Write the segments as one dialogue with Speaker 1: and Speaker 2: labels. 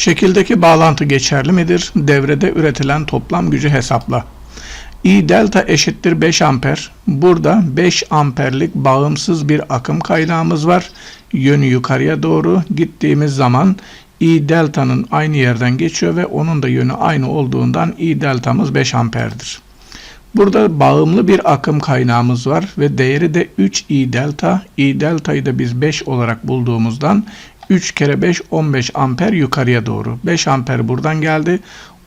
Speaker 1: Şekildeki bağlantı geçerli midir? Devrede üretilen toplam gücü hesapla. I delta eşittir 5 amper. Burada 5 amperlik bağımsız bir akım kaynağımız var. Yönü yukarıya doğru gittiğimiz zaman I delta'nın aynı yerden geçiyor ve onun da yönü aynı olduğundan I deltamız 5 amperdir. Burada bağımlı bir akım kaynağımız var ve değeri de 3 I delta. I delta'yı da biz 5 olarak bulduğumuzdan 3 kere 5 15 amper yukarıya doğru. 5 amper buradan geldi.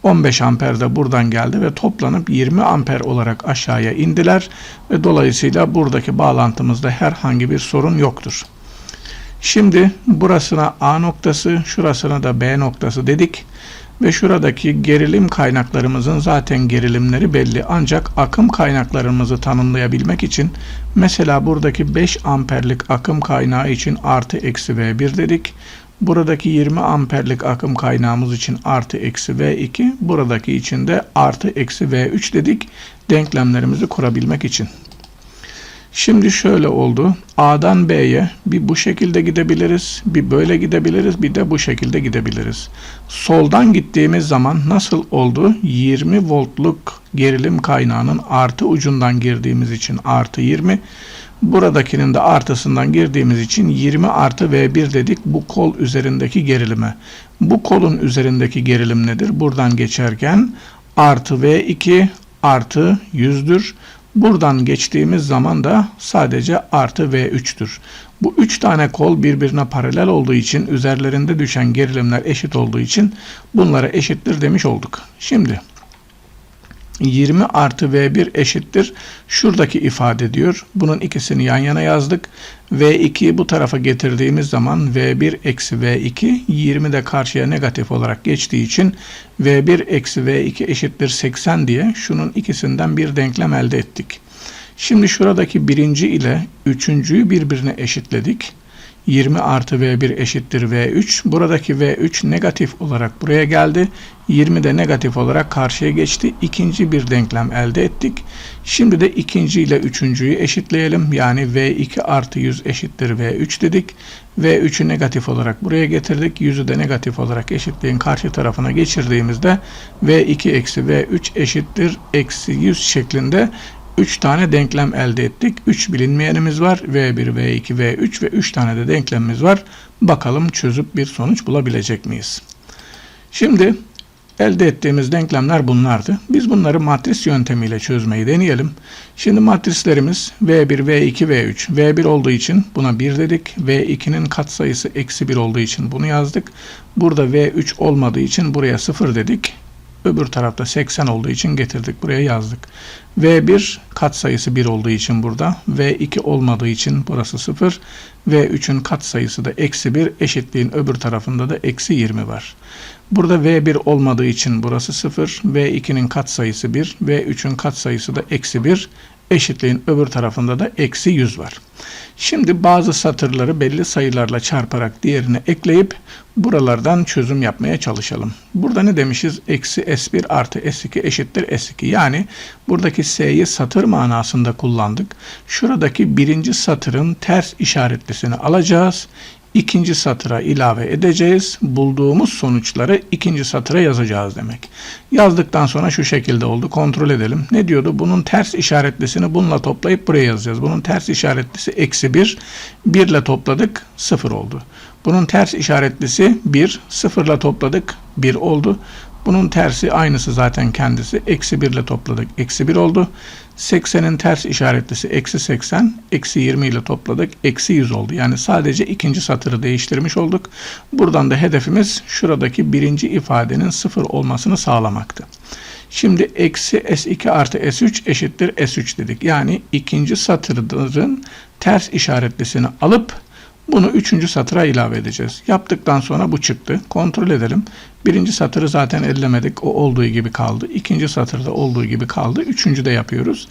Speaker 1: 15 amper de buradan geldi ve toplanıp 20 amper olarak aşağıya indiler ve dolayısıyla buradaki bağlantımızda herhangi bir sorun yoktur. Şimdi burasına A noktası, şurasına da B noktası dedik ve şuradaki gerilim kaynaklarımızın zaten gerilimleri belli. Ancak akım kaynaklarımızı tanımlayabilmek için mesela buradaki 5 amperlik akım kaynağı için artı eksi V1 dedik. Buradaki 20 amperlik akım kaynağımız için artı eksi V2, buradaki için de artı eksi V3 dedik denklemlerimizi kurabilmek için. Şimdi şöyle oldu. A'dan B'ye bir bu şekilde gidebiliriz, bir böyle gidebiliriz, bir de bu şekilde gidebiliriz. Soldan gittiğimiz zaman nasıl oldu? 20 voltluk gerilim kaynağının artı ucundan girdiğimiz için artı 20, buradakinin de artısından girdiğimiz için 20 artı V1 dedik bu kol üzerindeki gerilime. Bu kolun üzerindeki gerilim nedir? Buradan geçerken artı V2 artı 100'dür. Buradan geçtiğimiz zaman da sadece artı V3'tür. Bu üç tane kol birbirine paralel olduğu için üzerlerinde düşen gerilimler eşit olduğu için bunlara eşittir demiş olduk. Şimdi 20 artı V1 eşittir. Şuradaki ifade diyor. Bunun ikisini yan yana yazdık. V2'yi bu tarafa getirdiğimiz zaman V1 eksi V2 20 de karşıya negatif olarak geçtiği için V1 eksi V2 eşittir 80 diye şunun ikisinden bir denklem elde ettik. Şimdi şuradaki birinci ile üçüncüyü birbirine eşitledik. 20 artı V1 eşittir V3. Buradaki V3 negatif olarak buraya geldi. 20 de negatif olarak karşıya geçti. İkinci bir denklem elde ettik. Şimdi de ikinci ile üçüncüyü eşitleyelim. Yani V2 artı 100 eşittir V3 dedik. V3'ü negatif olarak buraya getirdik. 100'ü de negatif olarak eşitliğin karşı tarafına geçirdiğimizde V2 eksi V3 eşittir eksi 100 şeklinde 3 tane denklem elde ettik. 3 bilinmeyenimiz var. V1, V2, V3 ve 3 tane de denklemimiz var. Bakalım çözüp bir sonuç bulabilecek miyiz? Şimdi elde ettiğimiz denklemler bunlardı. Biz bunları matris yöntemiyle çözmeyi deneyelim. Şimdi matrislerimiz V1, V2, V3. V1 olduğu için buna 1 dedik. V2'nin katsayısı eksi 1 olduğu için bunu yazdık. Burada V3 olmadığı için buraya 0 dedik. Öbür tarafta 80 olduğu için getirdik. Buraya yazdık. V1 katsayısı 1 olduğu için burada. V2 olmadığı için burası 0. V3'ün katsayısı da eksi 1. Eşitliğin öbür tarafında da eksi 20 var. Burada V1 olmadığı için burası 0. V2'nin katsayısı 1. V3'ün katsayısı da eksi 1 eşitliğin öbür tarafında da eksi 100 var. Şimdi bazı satırları belli sayılarla çarparak diğerine ekleyip buralardan çözüm yapmaya çalışalım. Burada ne demişiz? Eksi S1 artı S2 eşittir S2. Yani buradaki S'yi satır manasında kullandık. Şuradaki birinci satırın ters işaretlisini alacağız ikinci satıra ilave edeceğiz. Bulduğumuz sonuçları ikinci satıra yazacağız demek. Yazdıktan sonra şu şekilde oldu. Kontrol edelim. Ne diyordu? Bunun ters işaretlisini bununla toplayıp buraya yazacağız. Bunun ters işaretlisi eksi 1. 1 ile topladık 0 oldu. Bunun ters işaretlisi 1. 0 ile topladık 1 oldu. Bunun tersi aynısı zaten kendisi. Eksi 1 ile topladık. Eksi 1 oldu. 80'in ters işaretlisi eksi 80. Eksi 20 ile topladık. Eksi 100 oldu. Yani sadece ikinci satırı değiştirmiş olduk. Buradan da hedefimiz şuradaki birinci ifadenin sıfır olmasını sağlamaktı. Şimdi eksi S2 artı S3 eşittir S3 dedik. Yani ikinci satırın ters işaretlisini alıp bunu üçüncü satıra ilave edeceğiz. Yaptıktan sonra bu çıktı. Kontrol edelim. Birinci satırı zaten ellemedik. O olduğu gibi kaldı. İkinci satırda olduğu gibi kaldı. Üçüncü de yapıyoruz.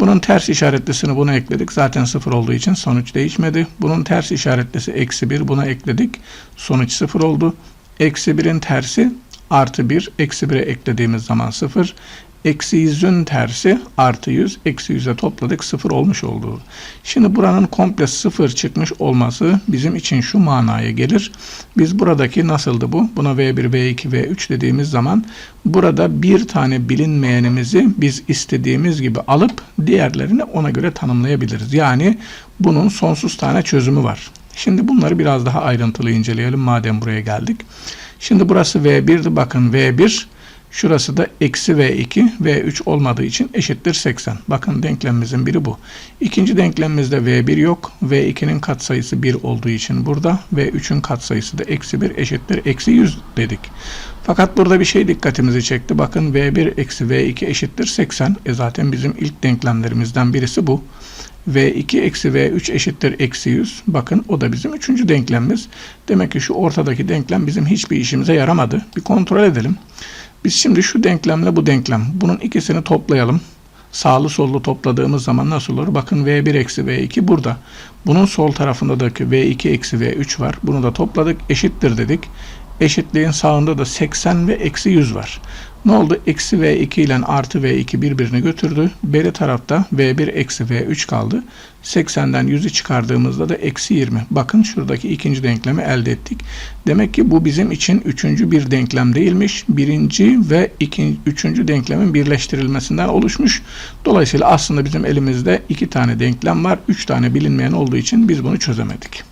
Speaker 1: Bunun ters işaretlisini buna ekledik. Zaten sıfır olduğu için sonuç değişmedi. Bunun ters işaretlisi eksi bir. Buna ekledik. Sonuç sıfır oldu. Eksi birin tersi artı 1 eksi 1'e eklediğimiz zaman 0. Eksi 100'ün tersi artı 100. Eksi 100'e topladık 0 olmuş oldu. Şimdi buranın komple 0 çıkmış olması bizim için şu manaya gelir. Biz buradaki nasıldı bu? Buna V1, V2, V3 dediğimiz zaman burada bir tane bilinmeyenimizi biz istediğimiz gibi alıp diğerlerini ona göre tanımlayabiliriz. Yani bunun sonsuz tane çözümü var. Şimdi bunları biraz daha ayrıntılı inceleyelim madem buraya geldik. Şimdi burası V1'di bakın V1 Şurası da eksi V2, V3 olmadığı için eşittir 80. Bakın denklemimizin biri bu. İkinci denklemimizde V1 yok. V2'nin katsayısı 1 olduğu için burada. V3'ün katsayısı da eksi 1 eşittir eksi 100 dedik. Fakat burada bir şey dikkatimizi çekti. Bakın V1 eksi V2 eşittir 80. E zaten bizim ilk denklemlerimizden birisi bu. V2 eksi V3 eşittir eksi 100. Bakın o da bizim üçüncü denklemimiz. Demek ki şu ortadaki denklem bizim hiçbir işimize yaramadı. Bir kontrol edelim. Biz şimdi şu denklemle bu denklem. Bunun ikisini toplayalım. Sağlı sollu topladığımız zaman nasıl olur? Bakın V1 eksi V2 burada. Bunun sol tarafındaki V2 eksi V3 var. Bunu da topladık. Eşittir dedik. Eşitliğin sağında da 80 ve eksi 100 var. Ne oldu? Eksi V2 ile artı V2 birbirini götürdü. Beri tarafta V1 eksi V3 kaldı. 80'den 100'ü çıkardığımızda da eksi 20. Bakın şuradaki ikinci denklemi elde ettik. Demek ki bu bizim için üçüncü bir denklem değilmiş. Birinci ve ikinci, üçüncü denklemin birleştirilmesinden oluşmuş. Dolayısıyla aslında bizim elimizde iki tane denklem var. Üç tane bilinmeyen olduğu için biz bunu çözemedik.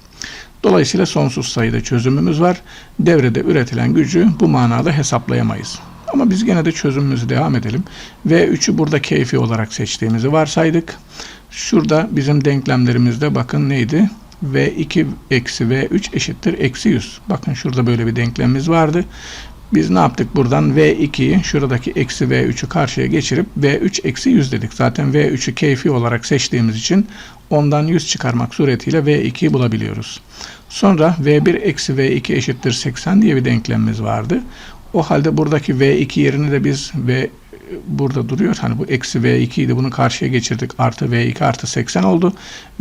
Speaker 1: Dolayısıyla sonsuz sayıda çözümümüz var. Devrede üretilen gücü bu manada hesaplayamayız. Ama biz gene de çözümümüzü devam edelim. V3'ü burada keyfi olarak seçtiğimizi varsaydık. Şurada bizim denklemlerimizde bakın neydi? V2 eksi V3 eşittir eksi 100. Bakın şurada böyle bir denklemimiz vardı. Biz ne yaptık buradan? V2'yi şuradaki eksi V3'ü karşıya geçirip V3 eksi 100 dedik. Zaten V3'ü keyfi olarak seçtiğimiz için ondan 100 çıkarmak suretiyle V2'yi bulabiliyoruz. Sonra V1 eksi V2 eşittir 80 diye bir denklemimiz vardı. O halde buradaki V2 yerini de biz V burada duruyor. Hani bu eksi V2 idi. Bunu karşıya geçirdik. Artı V2 artı 80 oldu.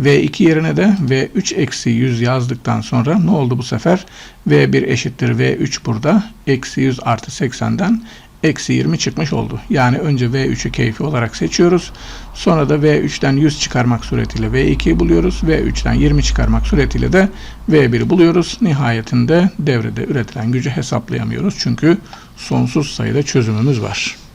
Speaker 1: V2 yerine de V3 eksi 100 yazdıktan sonra ne oldu bu sefer? V1 eşittir V3 burada. Eksi 100 artı 80'den eksi 20 çıkmış oldu. Yani önce V3'ü keyfi olarak seçiyoruz. Sonra da V3'ten 100 çıkarmak suretiyle V2'yi buluyoruz. V3'ten 20 çıkarmak suretiyle de V1'i buluyoruz. Nihayetinde devrede üretilen gücü hesaplayamıyoruz. Çünkü sonsuz sayıda çözümümüz var.